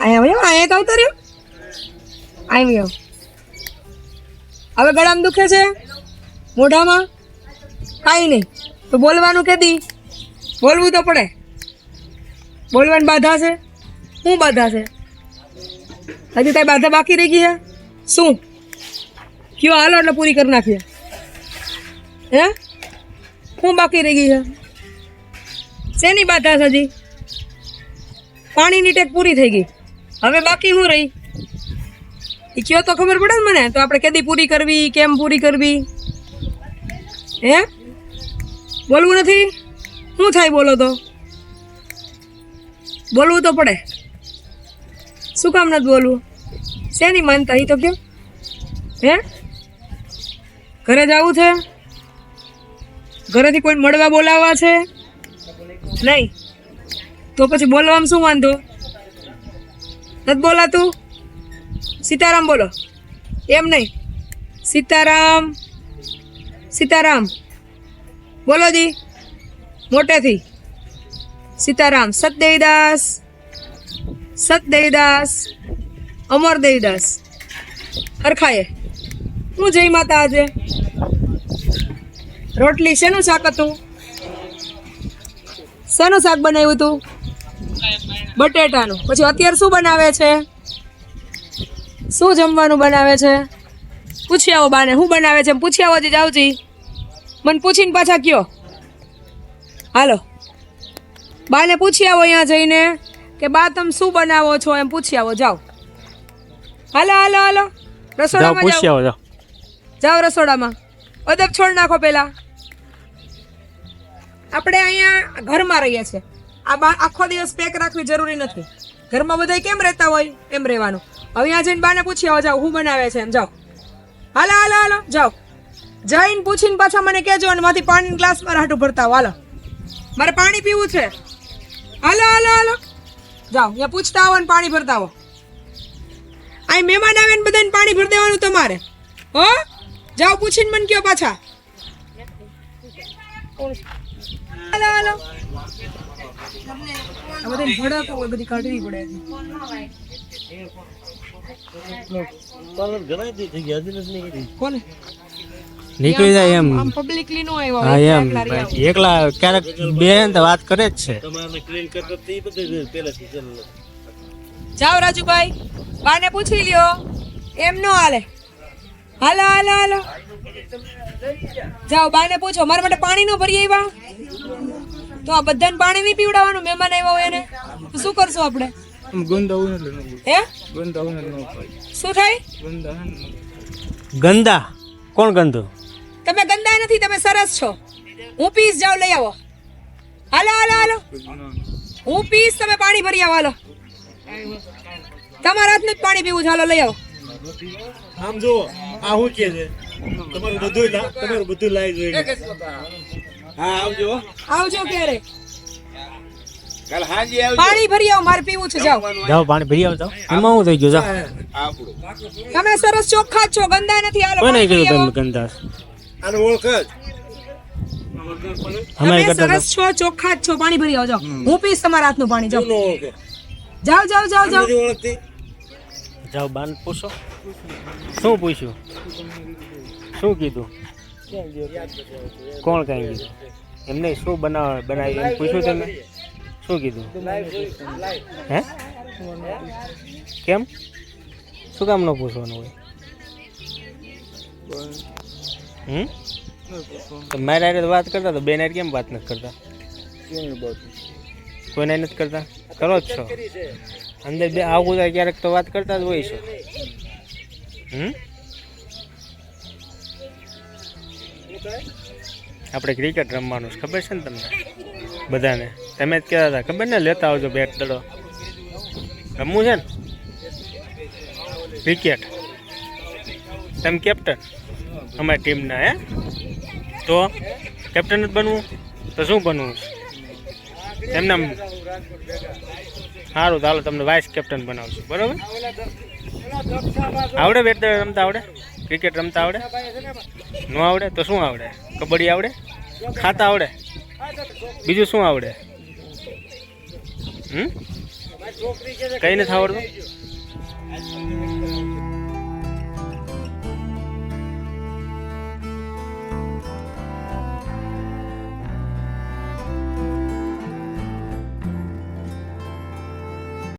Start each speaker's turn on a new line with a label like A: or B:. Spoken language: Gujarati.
A: આવ્યો અહીંયા તો આવતો રહ્યો આવ્યો હવે ગળામાં દુખે છે? મોઢામાં? કાંઈ નહીં. તો બોલવાનું કેદી બોલવું તો પડે. બોલવાની બાધા છે? શું બાધા છે? હજી તારી બાધા બાકી રહી ગઈ છે શું? કયો હાલો એટલે પૂરી કરી નાખીએ. હે? શું બાકી રહી ગઈ છે શેની બાધા છે હજી પાણીની ટેક પૂરી થઈ ગઈ. હવે બાકી શું રહી? એ કયો તો ખબર પડે ને મને? તો આપણે કેદી પૂરી કરવી, કેમ પૂરી કરવી? હે? બોલવું નથી? શું થાય બોલો તો? બોલવું તો પડે. શું કામ નથી બોલવું? શેની માનતા? એ તો કેમ હે? ઘરે જવું છે? ઘરેથી કોઈ મળવા બોલાવવા છે? નહીં. તો પછી બોલવામાં શું વાંધો? નથી બોલાતું? સીતારામ બોલો. એમ નહીં. સીતારામ. સીતારામ. બોલો જી. મોટેથી. સીતારામ. સતદેવીદાસ. સતદેવીદાસ. અમર દેવીદાસ હરખાએ. હું જય માતા આજે. રોટલી શેનું શાક હતું? શેનું શાક બનાવ્યું હતું? બટેટાનું. પછી અત્યારે શું બનાવે છે? શું જમવાનું બનાવે છે? પૂછી આવો બાને શું બનાવે છે? પૂછી આવો જી જાવજી મને પૂછીને પાછા કયો. હાલો. બાને પૂછી આવો અહીંયા જઈને કે બા તમે શું બનાવો છો? એમ પૂછી આવો જાઓ. હાલો હાલો હાલો. રસોડામાં જાઓ. રસોડામાં. અદબ છોડ નાખો પહેલા આપણે અહીંયા ઘરમાં રહીએ છીએ. આ બા આખો દિવસ પેક રાખવી જરૂરી નથી. ઘરમાં બધા કેમ રહેતા હોય? એમ રહેવાનું. હવે અહીંયા જઈને બાને પૂછી આવો જાઓ, હું બનાવે છે? એમ, જાઓ. હાલો હાલો હાલો, જાઓ. જઈને પૂછીને પાછા મને કહેજો અને માંથી પાણીના ગ્લાસમાં રાટું ભરતા હાલો. મારે પાણી પીવું છે. હાલો હાલો હાલો. જાઓ, અહીંયા પૂછતા આવો ને પાણી ભરતા આવો. અહીં મહેમાન આવે ને બધાને પાણી ભરી દેવાનું તમારે. હો? જાઓ, પૂછીને મને કયો પાછા. હાલો હાલો આ બધાને ભડક બધી કાઢવી પડે
B: નીકળી જાય એમ.
A: પબ્લિકલી નો આવ્યો
B: હા એમ.
A: એકલા
B: ક્યારેક બેન તો વાત કરે જ છે.
A: જાઓ રાજુભાઈ બાને પૂછી લ્યો. એમ નો હાલે. હાલો હાલો હાલો. જાઓ બાને પૂછો મારા માટે પાણી નો ભરી આવ્યા તો આ બધાને પાણી નહીં પીવડાવવાનું મહેમાન આવ્યા હોય એને. તો શું કરશું આપણે? હે? શું થાય?
B: ગંદા કોણ ગંદુ
A: તમે ગંદા નથી તમે સરસ છો. હું પીસ જાઓ લઈ આવો. હાલો હાલો હાલો. હું પીસ તમે પાણી ભરી આવો હાલો. તમારા હાથનું જ પાણી પીવું છે હાલો લઈ આવો.
C: આમ જો આ હું કે છે તમારું બધું લા- તમારું બધું લાઈ જોઈને હા આવજો.
A: આવજો ક્યારે
C: કાલ હાજી આવજો.
A: પાણી ભરી આવો મારે પીવું છે જાઓ.
B: જાઓ પાણી ભરી આવો જાઓ એમાં શું થઈ ગયું જાઓ.
A: તમે સરસ ચોખ્ખા જ છો ગંદા નથી હાલો
B: કોને કીધું તમે ગંદા?
C: આને ઓળખ જ.
B: અમારે
A: તમે
B: કરતા
A: સરસ છો ચોખ્ખા જ છો પાણી ભરી આવો જાઓ. હું પીશ તમારા હાથનું પાણી જાઓ. જાઓ જાઓ જાઓ જાઓ.
B: જાઓ બાન પૂછો. શું પૂછ્યું? શું કીધું? કોણ કાંઈ કીધું? એમને શું બનાવ બનાવ્યું એમ પૂછ્યું તમે શું કીધું? હે? કેમ? શું કામ ન પૂછવાનું હોય? હમ? તો મારા હારે તો વાત કરતા તો બેન હારે કેમ વાત નથી કરતા? કોઈને નથી કરતા? કરો જ છો. અંદર બે આવું થાય ક્યારેક તો વાત કરતા જ હોય છે. આપણે ક્રિકેટ રમવાનું છે, ખબર છે ને તમને? બધાને? તમે જ કહેતા હતા, ખબર ને? લેતા આવજો બેટ દડો. રમવું છે ને? ક્રિકેટ. તમે કેપ્ટન? અમારી ટીમના, હે? તો? કેપ્ટન જ બનવું? તો શું બનવું? છે એમને સારું ચાલો તમને વાઇસ કેપ્ટન બનાવશું બરાબર? આવડે બેટ રમતા આવડે? ક્રિકેટ રમતા આવડે? ન આવડે? તો શું આવડે? કબડ્ડી આવડે? ખાતા આવડે? બીજું શું આવડે? હમ? કઈ નથી આવડતું?